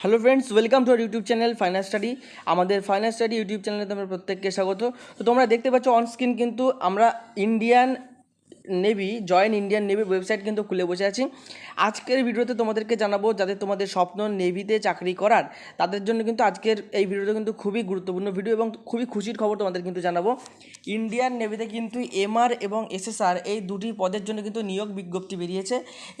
Hello friends welcome to our YouTube channel finance study আমাদের finance study YouTube চ্যানেলে তোমরা প্রত্যেককে স্বাগত। তো তোমরা দেখতে পাচ্ছ অন স্ক্রিন কিন্তু আমরা ইন্ডিয়ান নেভি জয়েন ইন্ডিয়ান নেভির ওয়েবসাইট কিন্তু খুলে বসে আছি। আজকের ভিডিওতে তোমাদেরকে জানাব যাদের তোমাদের স্বপ্ন নেভিতে চাকরি করার, তাদের জন্য কিন্তু আজকের এই ভিডিওটা কিন্তু খুবই গুরুত্বপূর্ণ ভিডিও এবং খুবই খুশির খবর তোমাদের কিন্তু জানাব। ইন্ডিয়ান নেভিতে কিন্তু এমআর এবং এসএসআর এই দুটি পদের জন্য কিন্তু নিয়োগ বিজ্ঞপ্তি বেরিয়েছে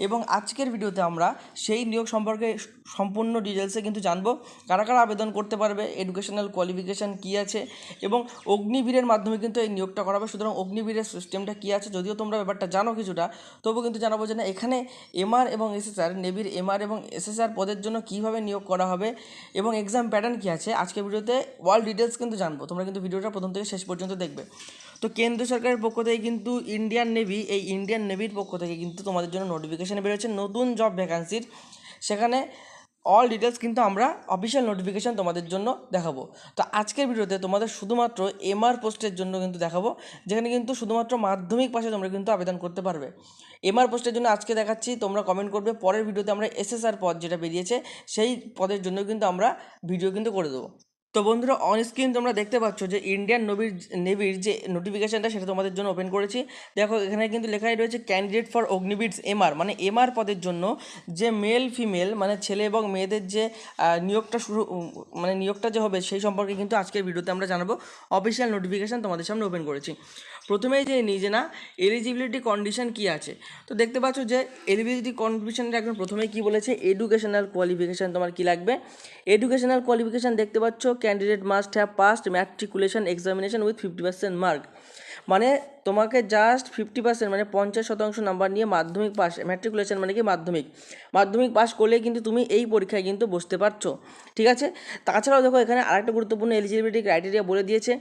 এবং আজকের ভিডিওতে আমরা সেই নিয়োগ সম্পর্কে সম্পূর্ণ ডিটেলসে কিন্তু জানব। কারা কারা আবেদন করতে পারবে এডুকেশনাল কোয়ালিফিকেশান কী আছে এবং অগ্নিবীরের মাধ্যমে কিন্তু এই নিয়োগটা করা হবে সুতরাং অগ্নিবীরের সিস্টেমটা কী আছে, যদিও তোমরা ব্যাপারটা জানো কিছুটা, তবু কিন্তু জানাব যে না, এখানে এমআর এবং এসএসআর নেভির এমআর এবং এসএসআর পদের জন্য কীভাবে নিয়োগ করা হবে এবং এক্সাম প্যাটার্ন কী আছে আজকের ভিডিওতে ওয়াল ডিটেলস কিন্তু জানব। তোমরা কিন্তু ভিডিওটা প্রথম থেকে শেষ পর্যন্ত দেখবে। তো কেন্দ্র সরকারের পক্ষ থেকে কিন্তু ইন্ডিয়ান নেভি এই ইন্ডিয়ান নেভির পক্ষ থেকে কিন্তু তোমাদের জন্য নোটিফিকেশান বেরোচ্ছে, নতুন জব ভ্যাকান্সির সেখানে অল ডিটেলস কিন্তু আমরা অফিসিয়াল নোটিফিকেশান তোমাদের জন্য দেখাবো। তো আজকের ভিডিওতে তোমাদের শুধুমাত্র এমআর পোস্টের জন্য কিন্তু দেখাবো, যেখানে কিন্তু শুধুমাত্র মাধ্যমিক পাশে তোমরা কিন্তু আবেদন করতে পারবে। এমআর পোস্টের জন্য আজকে দেখাচ্ছি, তোমরা কমেন্ট করবে, পরের ভিডিওতে আমরা এসএসআর পদ যেটা বেরিয়েছে, সেই পদের জন্য কিন্তু আমরা ভিডিও কিন্তু করে দেবো। তো বন্ধুরা অন স্ক্রিন তোমরা দেখতে পাচ্ছ যে ইন্ডিয়ান নবির নেভির যে নোটিফিকেশানটা সেটা তোমাদের জন্য ওপেন করেছি। দেখো, এখানে কিন্তু লেখাই রয়েছে ক্যান্ডিডেট ফর অগ্নিবিডস এমআর মানে এমআর পদের জন্য যে মেল ফিমেল মানে ছেলে এবং মেয়েদের যে নিয়োগটা শুরু মানে নিয়োগটা যে হবে, সেই সম্পর্কে কিন্তু আজকের ভিডিওতে আমরা জানাব। অফিসিয়াল নোটিফিকেশান তোমাদের সামনে ওপেন করেছি। প্রথমেই যে নিজে না এলিজিবিলিটি কন্ডিশন কি আছে? তো দেখতে পাচ্ছ যে এলিজিবিলিটি কন্ডিশনের একদম প্রথমেই কি বলেছে? এডুকেশনাল কোয়ালিফিকেশান তোমার কি লাগবে? এডুকেশনাল কোয়ালিফিকেশান দেখতে পাচ্ছ must have passed matriculation examination with fifty percent mark মানে তোমাকে জাস্ট ফিফটি পার্সেন্ট মানে পঞ্চাশ শতাংশ নাম্বার নিয়ে মাধ্যমিক পাস ম্যাট্রিকুলেশন মানে কি মাধ্যমিক? মাধ্যমিক পাস করলে কিন্তু তুমি এই পরীক্ষায় কিন্তু বসতে পারছ, ঠিক আছে? তাছাড়াও দেখো এখানে আরেকটা গুরুত্বপূর্ণ এলিজিবিলিটি ক্রাইটেরিয়া বলে দিয়েছে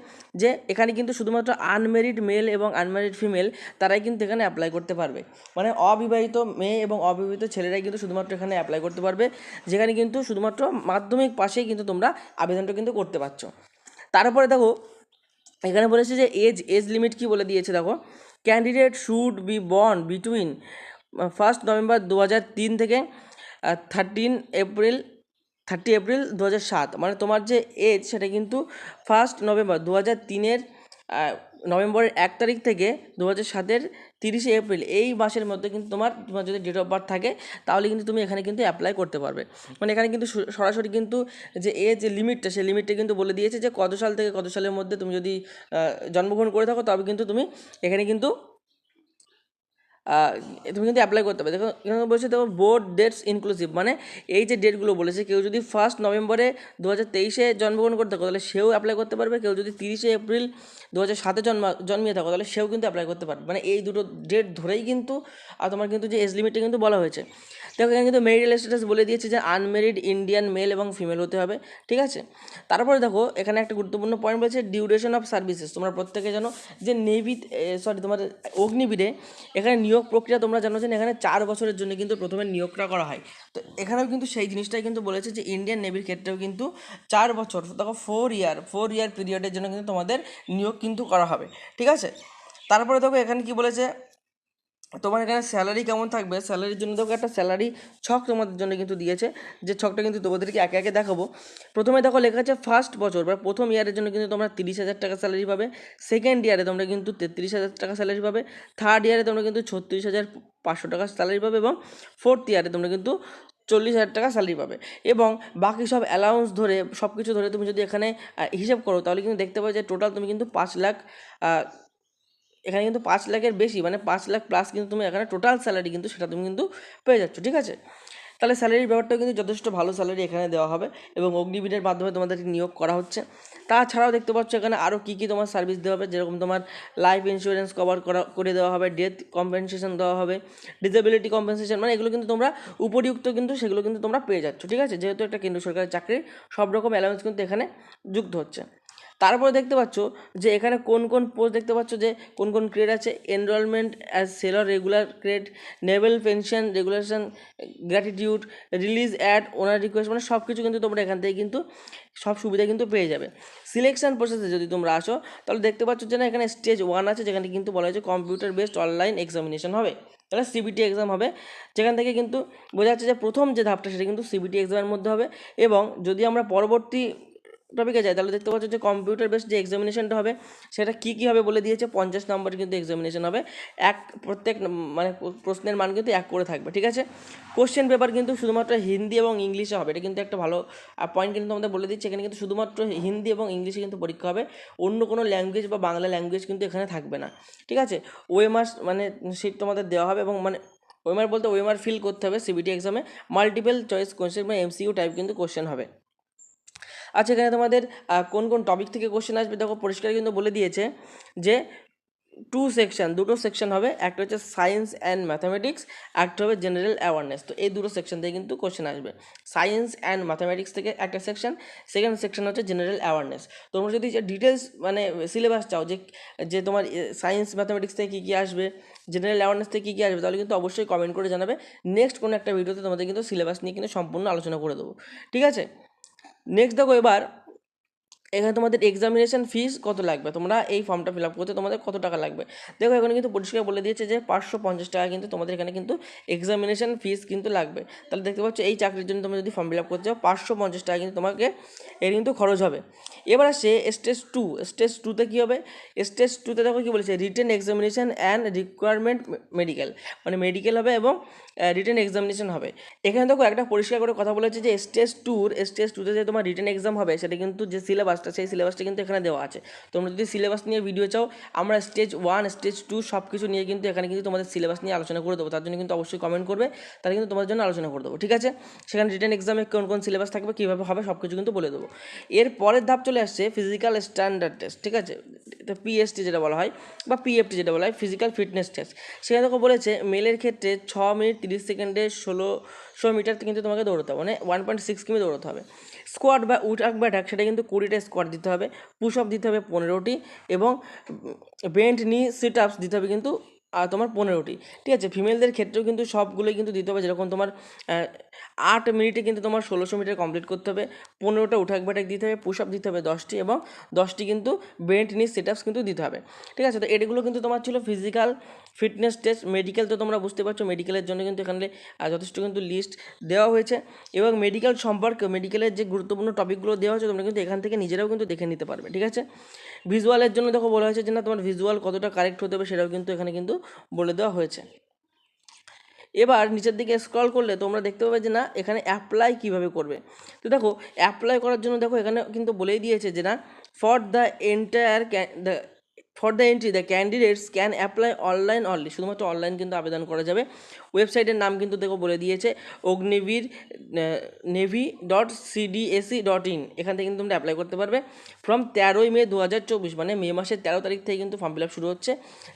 যে এখানে কিন্তু শুধুমাত্র আনমেরিড মেল এবং আনমেরিড ফিমেল তারাই কিন্তু এখানে অ্যাপ্লাই করতে পারবে। মানে অবিবাহিত মেয়ে এবং অবিবাহিত ছেলেরাই কিন্তু শুধুমাত্র এখানে অ্যাপ্লাই করতে পারবে, যেখানে কিন্তু শুধুমাত্র মাধ্যমিক পাশেই কিন্তু তোমরা আবেদনটা কিন্তু করতে পারছ। তারপরে দেখো এখানে বলেছে যে এজ এজ লিমিট কি বলে দিয়েছে দেখো? Candidate should be born between first November দু তিন থেকে থার্টিন এপ্রিল থার্টি এপ্রিল দু সাত। মানে তোমার যে এজ সেটা কিন্তু ফার্স্ট নভেম্বর দু হাজার তিনের নভেম্বরের এক তারিখ থেকে দু হাজার সাতের তিরিশে এপ্রিল, এই মাসের মধ্যে কিন্তু তোমার তোমার যদি ডেট অফ বার্থ থাকে, তাহলে কিন্তু তুমি এখানে কিন্তু অ্যাপ্লাই করতে পারবে। মানে এখানে কিন্তু সরাসরি কিন্তু যে এ যে লিমিটটা সেই লিমিটটা কিন্তু বলে দিয়েছে যে কত সাল থেকে কত সালের মধ্যে তুমি যদি জন্মগ্রহণ করে থাকো, তবে কিন্তু তুমি এখানে কিন্তু তুমি কিন্তু অ্যাপ্লাই করতে পারো। দেখো, এখানে বলছে দেখো বোর্ড ডেটস ইনক্লুসিভ মানে এই যে ডেটগুলো বলেছে, কেউ যদি ফার্স্ট নভেম্বরে দু হাজার তেইশে জন্মগ্রহণ করতে থাকো, তাহলে সেও অ্যাপ্লাই করতে পারবে। কেউ যদি তিরিশে এপ্রিল দু হাজার সাতে জন্ম, জন্মিয়ে থাকো, তাহলে সেও কিন্তু অ্যাপ্লাই করতে পারবে। মানে এই দুটো ডেট ধরেই কিন্তু, আর তোমার কিন্তু যে এজ লিমিটটা কিন্তু বলা হয়েছে। দেখো, এখানে কিন্তু মেরিটাল স্ট্যাটাস বলে দিয়েছে যে আনমেরিড ইন্ডিয়ান মেল এবং ফিমেল হতে হবে, ঠিক আছে? তারপরে দেখো, এখানে একটা গুরুত্বপূর্ণ পয়েন্ট বলেছে ডিউরেশন অফ সার্ভিসেস তোমরা প্রত্যেকে জানো যে নেভি সরি তোমার অগ্নিবীরে এখানে নিয়োগ প্রক্রিয়া তোমরা জানো যে এখানে চার বছরের জন্য কিন্তু প্রথমে নিয়োগটা করা হয়। তো এখানেও কিন্তু সেই জিনিসটাই কিন্তু বলেছে যে ইন্ডিয়ান নেভির ক্ষেত্রেও কিন্তু চার বছর, দেখো ফোর ইয়ার ফোর ইয়ার পিরিয়ডের জন্য কিন্তু তোমাদের নিয়োগ কিন্তু করা হবে, ঠিক আছে? তারপরে দেখো, এখানে কি বলেছে তোমার এখানে স্যালারি কেমন থাকবে? স্যালারির জন্য দেখো একটা স্যালারি ছক তোমাদের জন্য কিন্তু দিয়েছে। যে ছকটা কিন্তু তোমাদেরকে একে একে দেখাবো। প্রথমে দেখো লেখা আছে ফার্স্ট বছর বা প্রথম ইয়ারের জন্য কিন্তু তোমরা তিরিশ হাজার টাকা স্যালারি পাবে। সেকেন্ড ইয়ারে তোমরা কিন্তু তেত্রিশ হাজার টাকা স্যালারি পাবে। থার্ড ইয়ারে তোমরা কিন্তু ছত্রিশ হাজার পাঁচশো টাকা স্যালারি পাবে এবং ফোর্থ ইয়ারে তোমরা কিন্তু চল্লিশ হাজার টাকা স্যালারি পাবে। এবং বাকি সব অ্যালাউন্স ধরে সব কিছু ধরে তুমি যদি এখানে হিসাব করো, তাহলে কিন্তু দেখতে পাবে যে টোটাল তুমি কিন্তু পাঁচ লাখ এখানে কিন্তু পাঁচ লাখের বেশি মানে পাঁচ লাখ প্লাস কিন্তু তুমি এখানে টোটাল স্যালারি কিন্তু সেটা তুমি কিন্তু পেয়ে যাচ্ছ, ঠিক আছে? তাহলে স্যালারির ব্যাপারটাও কিন্তু যথেষ্ট ভালো স্যালারি এখানে দেওয়া হবে এবং অগ্নিবীরের মাধ্যমে তোমাদেরকে নিয়োগ করা হচ্ছে। তাছাড়াও দেখতে পাচ্ছ এখানে আরও কী কী তোমার সার্ভিস দেওয়া হবে, যেরকম তোমার লাইফ ইন্স্যুরেন্স কভার করা, করে দেওয়া হবে ডেথ কম্পেনসেশন দেওয়া হবে ডিসেবিলিটি কম্পেনসেশন মানে এগুলো কিন্তু তোমরা উপরিউক্ত কিন্তু সেগুলো কিন্তু তোমরা পেয়ে যাচ্ছ, ঠিক আছে? যেহেতু একটা কেন্দ্র সরকারের চাকরির সব রকম অ্যালাউন্স কিন্তু এখানে যুক্ত হচ্ছে। তারপরে দেখতে পাচ্ছ যে এখানে কোন কোন পোস্ট দেখতে পাচ্ছ যে কোন কোন গ্রেড আছে enrolment as sailor regular grade naval pension regulation gratitude release at owner request মানে সব কিছু কিন্তু তোমরা এখান থেকে কিন্তু সব সুবিধা কিন্তু পেয়ে যাবে। সিলেকশন প্রসেসে যদি তোমরা আসো, তাহলে দেখতে পাচ্ছ যে না এখানে স্টেজ ওয়ান আছে, যেখানে কিন্তু বলা হয়েছে কম্পিউটার বেসড অনলাইন এক্সামিনেশন হবে। তাহলে সিবিটি এক্সাম হবে, যেখান থেকে কিন্তু বোঝা যাচ্ছে যে প্রথম যে ধাপটা সেটা কিন্তু সিবিটি এক্সামের মধ্যে হবে। এবং যদি আমরা পরবর্তী টপিকে যাই, তাহলে দেখতে পাচ্ছ যে কম্পিউটার বেসড যে এক্সামিনেশনটা হবে, সেটা কী কী হবে বলে দিয়েছে, পঞ্চাশ নম্বরের কিন্তু এক্সামিনেশন হবে। এক, প্রত্যেক মানে প্রশ্নের মান কিন্তু এক করে থাকবে, ঠিক আছে? কোশ্চেন পেপার কিন্তু শুধুমাত্র হিন্দি এবং ইংলিশে হবে, এটা কিন্তু একটা ভালো পয়েন্ট কিন্তু আমাদের বলে দিচ্ছে, এখানে কিন্তু শুধুমাত্র হিন্দি এবং ইংলিশে কিন্তু পরীক্ষা হবে, অন্য কোনো ল্যাঙ্গুয়েজ বা বাংলা ল্যাঙ্গুয়েজ কিন্তু এখানে থাকবে না, ঠিক আছে? ওএমআর মানে সিট তোমাদের দেওয়া হবে এবং মানে ওএমআর বলতে ওএমআর ফিল করতে হবে সিবিটি এক্সামে মাল্টিপল চয়েস কোশ্চেন বা এমসিইউ টাইপ কিন্তু কোশ্চেন হবে। আচ্ছা এখানে তোমাদের কোন কোন টপিক থেকে কোশ্চেন আসবে দেখো পরিষ্কার কিন্তু বলে দিয়েছে যে টু সেকশন দুটো সেকশন হবে, একটা হচ্ছে সায়েন্স অ্যান্ড ম্যাথামেটিক্স একটা হবে জেনারেল অ্যাওয়ারনেস তো এই দুটো সেকশন থেকে কিন্তু কোশ্চেন আসবে। সায়েন্স অ্যান্ড ম্যাথামেটিক্স থেকে একটা সেকশন সেকেন্ড সেকশন হচ্ছে জেনারেল অ্যাওয়ারনেস তোমরা যদি ডিটেলস মানে সিলেবাস চাও যে যে তোমার সায়েন্স ম্যাথামেটিক্স থেকে কী কী আসবে জেনারেল অ্যাওয়ারনেস থেকে কী কী আসবে, তাহলে কিন্তু অবশ্যই কমেন্ট করে জানাবে। নেক্সট কোনো একটা ভিডিওতে তোমাদের কিন্তু সিলেবাস নিয়ে কিন্তু সম্পূর্ণ আলোচনা করে দেবো, ঠিক আছে? নেক্সট দেখো এবার, এখানে তোমাদের এক্সামিনেশন ফিস কত লাগবে? তোমরা এই ফর্মটা ফিল আপ করতে তোমাদের কত টাকা লাগবে? দেখো এখানে কিন্তু পরিষ্কার বলে দিয়েছে যে পাঁচশো পঞ্চাশ টাকা কিন্তু তোমাদের এখানে কিন্তু এক্সামিনেশন ফিস কিন্তু লাগবে। তাহলে দেখতে পাচ্ছ এই চাকরির জন্য তোমরা যদি ফর্ম ফিল আপ করতে চাও, পাঁচশো পঞ্চাশ টাকা কিন্তু তোমাকে এর কিন্তু খরচ হবে। এবার আসছে স্টেজ টু স্টেজ টুতে কী হবে? স্টেজ টুতে দেখো কী বলেছে written examination and requirement medical মানে মেডিকেল হবে এবং রিটেন এক্সামিনেশন হবে। এখানে দেখো একটা পরিষ্কার করে কথা বলেছে যে স্টেজ টুর স্টেজ টুতে যে তোমার রিটেন এক্সাম হবে, সেটা কিন্তু যে সিলেবাসটা সেই সিলেবাসটা কিন্তু এখানে দেওয়া আছে। তোমরা যদি সিলেবাস নিয়ে ভিডিও চাও, আমরা স্টেজ ওয়ান স্টেজ টু সব কিছু নিয়ে কিন্তু এখানে কিন্তু তোমাদের সিলেবাস নিয়ে আলোচনা করে দেবো। তার জন্য কিন্তু অবশ্যই কমেন্ট করবে, তাহলে কিন্তু তোমাদের জন্য আলোচনা করে দেবো, ঠিক আছে? সেখানে রিটেন এক্সামে কোন কোন সিলেবাস থাকবে, কীভাবে হবে সব কিছু কিন্তু বলে দেবো। এর পরের ধাপ চলে আসছে ফিজিক্যাল স্ট্যান্ডার্ড টেস্ট ঠিক আছে? পিএসটি যেটা বলা হয় বা পিএফটি যেটা বলা হয় ফিজিক্যাল ফিটনেস টেস্ট সেখানে তোকে বলেছে মেলের ক্ষেত্রে ছ মিনিট তিরিশ সেকেন্ডে ষোলোশো মিটার কিন্তু তোমাকে দৌড়তে হবে মানে ওয়ান পয়েন্ট সিক্স কিমি দৌড়তে হবে। স্কোয়াড বা উট আক ব্যাটাক সেটা কিন্তু কুড়িটা স্কোয়াড দিতে হবে পুশ আপ দিতে হবে পনেরোটি এবং বেন্ট নি সিট আপস দিতে হবে কিন্তু আহ, তোমার পনেরোটি। ঠিক আছে? ফিমেলদের ক্ষেত্রেও কিন্তু সবগুলোই কিন্তু দিতে হবে। যেরকম তোমার আট মিনিটে কিন্তু তোমার ষোলোশো মিটার কমপ্লিট করতে হবে। পনেরোটা উঠাক ব্যাটাক দিতে হবে পুশ আপ দিতে হবে দশটি এবং দশটি কিন্তু বেন্ট নিস সেট আপস কিন্তু দিতে হবে। ঠিক আছে? তো এগুলো কিন্তু তোমার ছিল ফিজিক্যাল ফিটনেস টেস্ট মেডিকেল তো তোমরা বুঝতে পারছ মেডিকেলের জন্য কিন্তু এখানে যথেষ্ট কিন্তু লিস্ট দেওয়া হয়েছে। এবং মেডিকেল সম্পর্কে মেডিকেলের যে গুরুত্বপূর্ণ টপিকগুলো দেওয়া হয়েছে, তোমরা কিন্তু এখান থেকে নিজেরাও কিন্তু দেখে নিতে পারবে, ঠিক আছে? ভিজুয়ালের জন্য দেখো বলা হয়েছে যে না, তোমার ভিজুয়াল কতটা কারেক্ট হতে হবে সেটাও কিন্তু এখানে কিন্তু বলে দেওয়া হয়েছে। এবার নিচের দিকে স্ক্রল করলে তোমরা দেখতে পাবে যে না, এখানে অ্যাপ্লাই কীভাবে করবে। তো দেখো অ্যাপ্লাই করার জন্য দেখো এখানে কিন্তু বলেই দিয়েছে যে না for the entire for the entry the candidates can apply online only শুধুমাত্র অনলাইন কিন্তু আবেদন করা যাবে। ওয়েবসাইটের নাম কিন্তু দেখো বলে দিয়েছে, Agniveer navy dot CDAC dot in. এখান থেকে কিন্তু তোমরা অ্যাপ্লাই করতে পারবে। ফ্রম তেরোই মে দু হাজার চব্বিশ মানে মে মাসের তেরো তারিখ থেকে কিন্তু ফর্ম ফিল আপ শুরু হচ্ছে,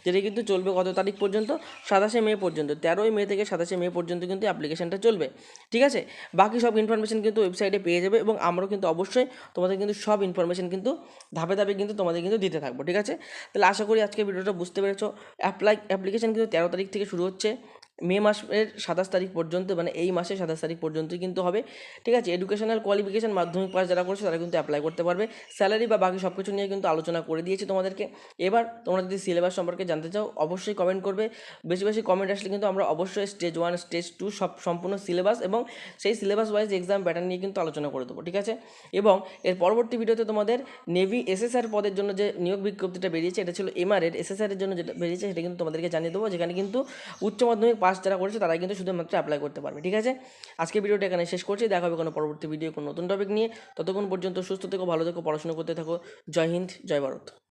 যেটা কিন্তু চলবে কত তারিখ পর্যন্ত? সাতাশে মে পর্যন্ত। তেরোই মে থেকে সাতাশে মে পর্যন্ত কিন্তু অ্যাপ্লিকেশনটা চলবে। ঠিক আছে? বাকি সব ইনফরমেশন কিন্তু ওয়েবসাইটে পেয়ে যাবে এবং আমরাও কিন্তু অবশ্যই তোমাদের কিন্তু সব ইনফরমেশন কিন্তু ধাপে ধাপে কিন্তু তোমাদের কিন্তু দিতে থাকব। ঠিক আছে? তাহলে আশা করি আজকে ভিডিওটা বুঝতে পেরেছ। অ্যাপ্লাই অ্যাপ্লিকেশন কিন্তু তেরো তারিখ থেকে শুরু হচ্ছে। মে মাসের সাতাশ তারিখ পর্যন্ত মানে এই মাসের সাতাশ তারিখ পর্যন্তই কিন্তু হবে। ঠিক আছে এডুকেশনাল কোয়ালিফিকেশান মাধ্যমিক পাস যারা করেছে তারা কিন্তু অ্যাপ্লাই করতে পারবে। স্যালারি বা বাকি সব কিছু নিয়ে কিন্তু আলোচনা করে দিয়েছি তোমাদেরকে। এবার তোমরা যদি সিলেবাস সম্পর্কে জানতে চাও, অবশ্যই কমেন্ট করবে। বেশি বেশি কমেন্ট আসলে কিন্তু আমরা অবশ্যই স্টেজ ওয়ান স্টেজ টু সব সম্পূর্ণ সিলেবাস এবং সেই সিলেবাস ওয়াইজ এক্সাম প্যাটার্ন নিয়ে কিন্তু আলোচনা করে দেবো, ঠিক আছে? এবং এর পরবর্তী ভিডিওতে তোমাদের নেভি এসএসআর পদের জন্য যে নিয়োগ বিজ্ঞপ্তিটা বেরিয়েছে, এটা ছিল এমআরের এসএসআর এর জন্য যেটা বেরিয়েছে সেটা কিন্তু তোমাদেরকে জানিয়ে দেবো, যেখানে কিন্তু উচ্চ মাধ্যমিক পাস যারা করেছে, তারাই কিন্তু শুধুমাত্র অ্যাপ্লাই করতে পারবে, ঠিক আছে? আজকে ভিডিওটা এখানে শেষ করছি, দেখা হবে কোনো পরবর্তী ভিডিও কোনো নতুন টপিক নিয়ে। ততক্ষণ পর্যন্ত সুস্থ থেকো, ভালো থেকো, পড়াশোনা করতে থাকো। জয় হিন্দ, জয় ভারত।